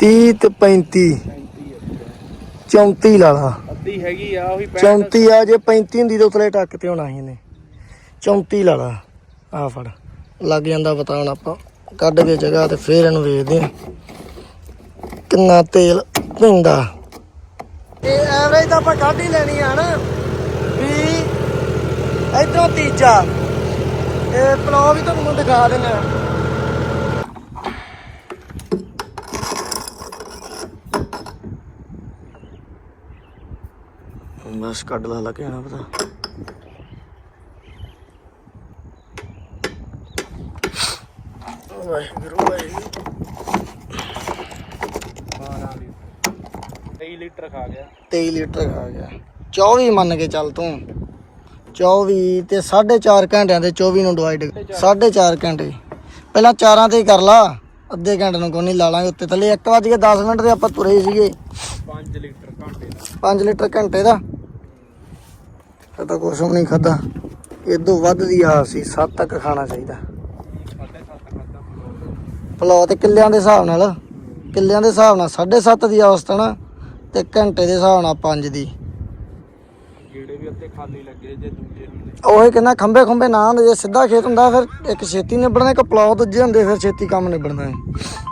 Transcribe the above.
30 ਤੇ 35 34 ਲਾ ਲਾ। ਅੱਧੀ ਹੈਗੀ ਆ ਉਹੀ 34 ਆ ਜੇ 35 ਹੁੰਦੀ ਤਾਂ ਉਤਲੇ ਟੱਕ ਤੇ ਹੋਣਾ ਸੀ ਇਹਨੇ। 34 ਲਾ ਲਾ। ਆ ਫੜ ਲੱਗ ਜਾਂਦਾ ਪਤਾ ਹੁਣ ਆਪਾਂ ਕੱਢ ਕੇ ਜਗ੍ਹਾ ਤੇ ਫੇਰ ਇਹਨੂੰ ਵੇਖਦੇ ਆ ਕਿੰਨਾ ਤੇਲ ਪੈਂਦਾ। ਇਹ ਐਵਰੇਜ ਤਾਂ ਆਪਾਂ ਕੱਢ ਹੀ ਲੈਣੀ ਆ ਨਾ। ਵੀ ਇਧਰੋਂ ਤੀਜਾ। ਇਹ ਪਲੋ ਵੀ ਤੁਹਾਨੂੰ ਦਿਖਾ ਦਿੰਦਾ ਬਸ ਕੱਢ ਲਾ ਲੱਗ ਜਾਣਾ ਪਤਾ। ਵਾਹਿਗੁਰੂ ਵਾਹਿਗੁਰੂ। 23 ਲੀਟਰ ਖਾ ਗਿਆ। 23 ਲੀਟਰ ਆ ਗਿਆ। 24 ਮੰਨ ਕੇ ਚੱਲ ਤੂੰ। 24 ਤੇ 4.5 ਘੰਟਿਆਂ ਦੇ 24 ਨੂੰ ਡਿਵਾਈਡ 4.5 ਘੰਟੇ। ਪਹਿਲਾਂ ਚਾਰਾਂ ਤੇ ਹੀ ਕਰ ਲਾ। ਅੱਧੇ ਘੰਟੇ ਨੂੰ ਕੋਈ ਨਹੀਂ ਲਾ ਲਾਂਗੇ ਉੱਤੇ ਥੱਲੇ। 1 ਵਜ ਕੇ 10 ਮਿੰਟ ਤੇ ਆਪਾਂ ਤੁਰੇ ਸੀਗੇ। 5 ਲੀਟਰ ਘੰਟੇ ਦਾ। 5 ਲੀਟਰ ਘੰਟੇ ਦਾ। ਇਹ ਤਾਂ ਵੀ ਨਹੀਂ ਖਾਦਾ ਇਦੋਂ ਵੱਧ ਦੀ ਆ ਸੀ 7 ਤੱਕ ਖਾਣਾ ਚਾਹੀਦਾ। ਸਾਢੇ ਸੱਤ ਖਾਦਾ ਪਲੋ ਤੇ ਕਿੱਲਿਆਂ ਦੇ ਹਿਸਾਬ ਨਾਲ ਕਿੱਲਿਆਂ ਦੇ ਹਿਸਾਬ ਨਾਲ 7.5 ਦੀ ਔਸਤ ਨਾ ਤੇ ਘੰਟੇ ਦੇ ਹਿਸਾਬ ਨਾਲ 5 ਦੀ। ਜਿਹੜੇ ਵੀ ਅੱਧੇ ਖਾਲੀ ਲੱਗੇ ਜੇ ਦੂਜੇ ਹੁੰਦੇ। ਉਹ ਕਹਿੰਦਾ ਖੰਬੇ ਖੰਬੇ ਨਾ ਹੁੰਦੇ ਜੇ ਸਿੱਧਾ ਖੇਤ ਹੁੰਦਾ ਫਿਰ ਇੱਕ ਛੇਤੀ ਨਿਬੜਨਾ ਇੱਕ ਪਲਾਉ ਦੂਜੇ ਹੁੰਦੇ ਫਿਰ ਛੇਤੀ ਕੰਮ ਨਿਬੜਨਾ। ਹੈ